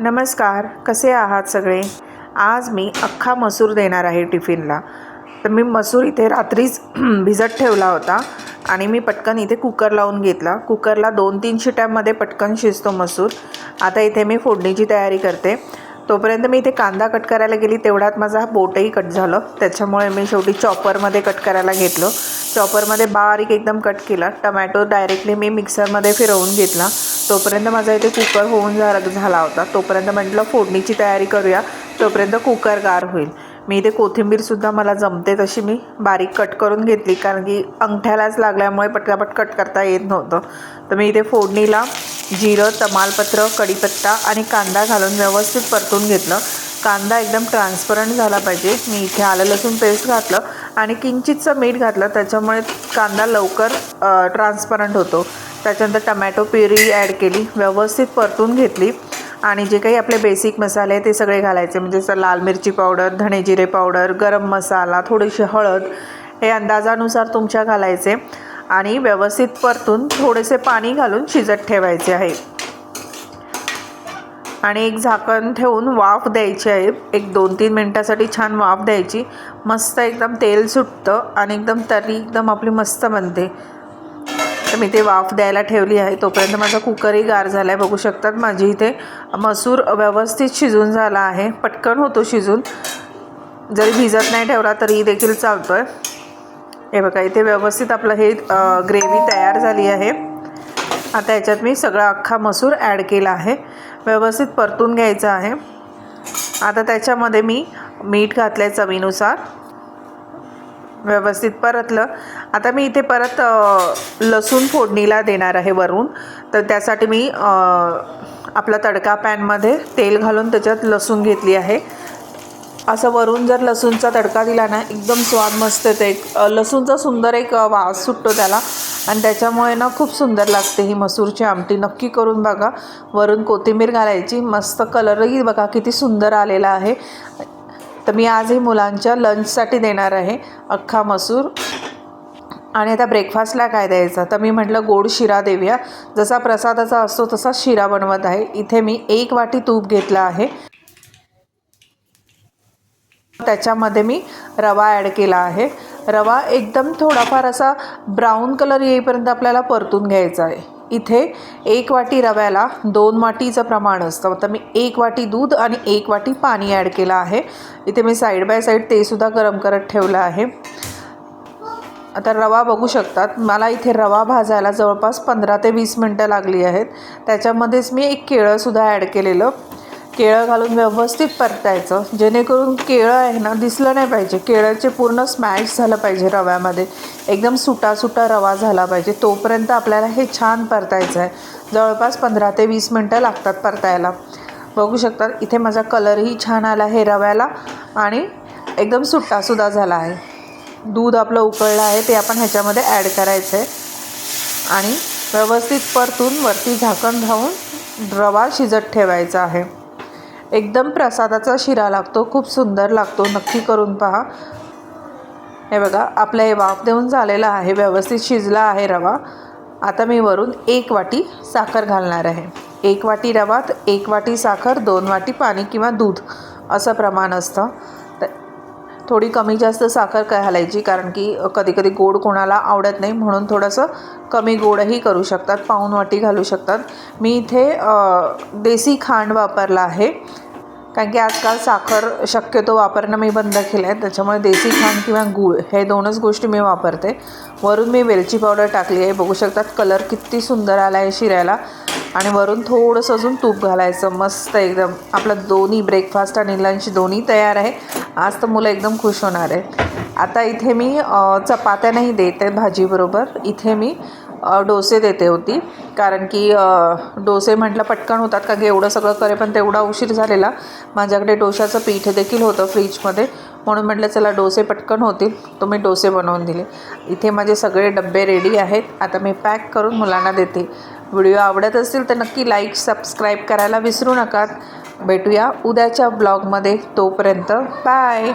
नमस्कार कसे आहात सगळे? आज मी अख्खा मसूर देणार आहे टिफिनला. तर मी मसूर इथे रात्रीच भिजत ठेवला होता आणि मी पटकन इथे कुकर लावून घेतला. कुकरला दोन तीन शिट्यांमध्ये पटकन शिजतो मसूर. आता इथे मी फोडणीची तयारी करते. तोपर्यंत मी इथे कांदा कट करायला गेली तेवढ्यात माझा बोटही कट झालं. त्याच्यामुळे मी शेवटी चॉपरमध्ये कट करायला घेतलं. चॉपरमध्ये बारीक एकदम कट केला. टमॅटो डायरेक्टली मी मिक्सरमध्ये फिरवून घेतला. तोपर्यंत माझा इथे कुकर होऊन झा झाला होता. तोपर्यंत म्हटलं फोडणीची तयारी करूया. तोपर्यंत कुकर गार होईल. मी इथे कोथिंबीरसुद्धा मला जमते तशी मी बारीक कट करून घेतली. कारण की अंगठ्यालाच लागल्यामुळे पटकापट कट करता येत नव्हतं. तर मी इथे फोडणीला जिरं तमालपत्र कढीपत्ता आणि कांदा घालून व्यवस्थित परतून घेतलं. कांदा एकदम ट्रान्सपरंट झाला पाहिजे. मी इथे आलं लसूण पेस्ट घातलं आणि किंचितचं मीठ घातलं. त्याच्यामुळे कांदा लवकर ट्रान्सपरंट होतो. त्याच्यानंतर टमॅटो प्युरी ॲड केली. व्यवस्थित परतून घेतली. आणि जे काही आपले बेसिक मसाले ते सगळे घालायचे. म्हणजे जसं लाल मिरची पावडर धणे जिरे पावडर गरम मसाला थोडीशी हळद हे अंदाजानुसार तुमच्या घालायचे. आणि व्यवस्थित परतून थोडेसे पाणी घालून शिजत ठेवायचे आहे. आणि एक झाकण ठेवून वाफ द्यायची आहे. एक दोन तीन मिनटासाठी छान वाफ द्यायची. मस्त एकदम तेल सुटतं आणि एकदम तरी एकदम आपली मस्त बनते. तर मी ते वाफ द्यायला ठेवली आहे. तोपर्यंत माझा कुकरही गार झाला आहे बघू शकतात माझी इथे मसूर व्यवस्थित शिजून झाला आहे. पटकन होतो शिजून. जरी भिजत नाही ठेवला तरी देखील चालतो आहे हे बघा इथे व्यवस्थित आपलं हे ग्रेव्ही तयार झाली आहे. आता याच्यात मी सगळा अख्खा मसूर ॲड केला आहे. व्यवस्थित परतून घ्यायचं आहे. आता त्याच्यामध्ये मी मीठ घातलं आहे चवीनुसार. व्यवस्थित परतलं. आता मी इथे परत लसूण फोडणीला देणार आहे वरून. तर त्यासाठी मी आपला तडका पॅनमध्ये तेल घालून त्याच्यात लसूण घेतली आहे. असं वरून जर लसूणचा तडका दिला ना एकदम स्वाद मस्त येते. एक लसूणचा सुंदर एक वास सुटतो त्याला. आणि त्याच्यामुळे ना खूप सुंदर लागते ही मसूरची आमटी. नक्की करून बघा. वरून कोथिंबीर घालायची. मस्त कलरही बघा किती सुंदर आलेला आहे. तर मी आजही मुलांच्या लंचसाठी देणार आहे अख्खा मसूर. आणि आता ब्रेकफास्टला काय द्यायचा? तर मी म्हटलं गोड शिरा देऊया. जसा प्रसादाचा असतो तसा शिरा बनवत आहे. इथे मी एक वाटी तूप घेतला आहे. त्याच्यामध्ये मी रवा ॲड केला आहे. रवा एकदम थोडाफार असा ब्राऊन कलर येईपर्यंत आपल्याला परतून घ्यायचा आहे. इथे एक वाटी रव्याला दोन वाटीचं प्रमाण असतं. तर मी एक वाटी दूध आणि एक वाटी पाणी ॲड केलं आहे. इथे मी साईड बाय साईड तेसुद्धा गरम करत ठेवलं आहे. आता रवा बघू शकतात. मला इथे रवा भाजायला जवळपास पंधरा ते वीस मिनटं लागली आहेत. त्याच्यामध्येच मी एक केळंसुद्धा ॲड केलेलं. केळं घालून व्यवस्थित परतायचं. जेणेकरून केळं आहे ना दिसलं नाही पाहिजे. केळंचे पूर्ण स्मॅश झालं पाहिजे रव्यामध्ये. एकदम सुटा सुटा रवा झाला पाहिजे. तोपर्यंत आपल्याला हे छान परतायचं आहे. जवळपास पंधरा ते वीस मिनटं लागतात परतायला. बघू शकतात इथे माझा कलरही छान आला आहे रव्याला आणि एकदम सुट्टासुद्धा झाला आहे. दूध आपलं उकळलं आहे ते आपण ह्याच्यामध्ये ॲड करायचं आहे. आणि व्यवस्थित परतून वरती झाकण धावून रवा शिजत ठेवायचा आहे. एकदम प्रसादाचा शिरा लागतो खूप सुंदर लागतो. नक्की करून पहा. हे बघा आपलं हे वाफ देऊन झालेलं आहे व्यवस्थित शिजला आहे रवा. आता मी वरून एक वाटी साखर घालणार आहे. एक वाटी रवात एक वाटी साखर दोन वाटी पाणी किंवा दूध असं प्रमाण असतं. थोडी कमी जास्त साखर घालायची कारण की कधीकधी गोड कोणाला आवडत नाही म्हणून थोडंसं कमी गोडही करू शकतात पाऊन वाटी घालू शकतात. मी इथे देसी खांड वापरला आहे. कारण की आजकाल साखर शक्यतो वापरणं मी बंद केलं आहे त्याच्यामुळे देसी खांड किंवा गूळ हे दोनच गोष्टी मी वापरते. वरून मी वेलची पावडर टाकली आहे. बघू शकतात कलर किती सुंदर आला आहे शिरायला. आणि वरून थोडंसं अजून तूप घालायचं. मस्त एकदम. आपलं दोन्ही ब्रेकफास्ट आणि लंच दोन्ही तयार आहे. आज तर मुलं एकदम खुश होणार आहे आता इथे मी चपात्या नाही देते भाजीबरोबर. इथे मी डोसे देते होती. कारण की डोसे म्हटलं पटकन होतात का की एवढं सगळं करे पण तेवढा उशीर झालेला. माझ्याकडे डोशाचं पीठ देखील होतं फ्रीजमध्ये. म्हणून म्हटलं चला डोसे पटकन होतील. तो मी डोसे बनवून दिले. इथे माझे सगळे डब्बे रेडी आहेत. आता मी पॅक करून मुलांना देते. व्हिडिओ आवडत असतील तर नक्की लाईक सबस्क्राईब करायला विसरू नका. भेटूया उद्याच्या ब्लॉगमध्ये तोपर्यंत बाय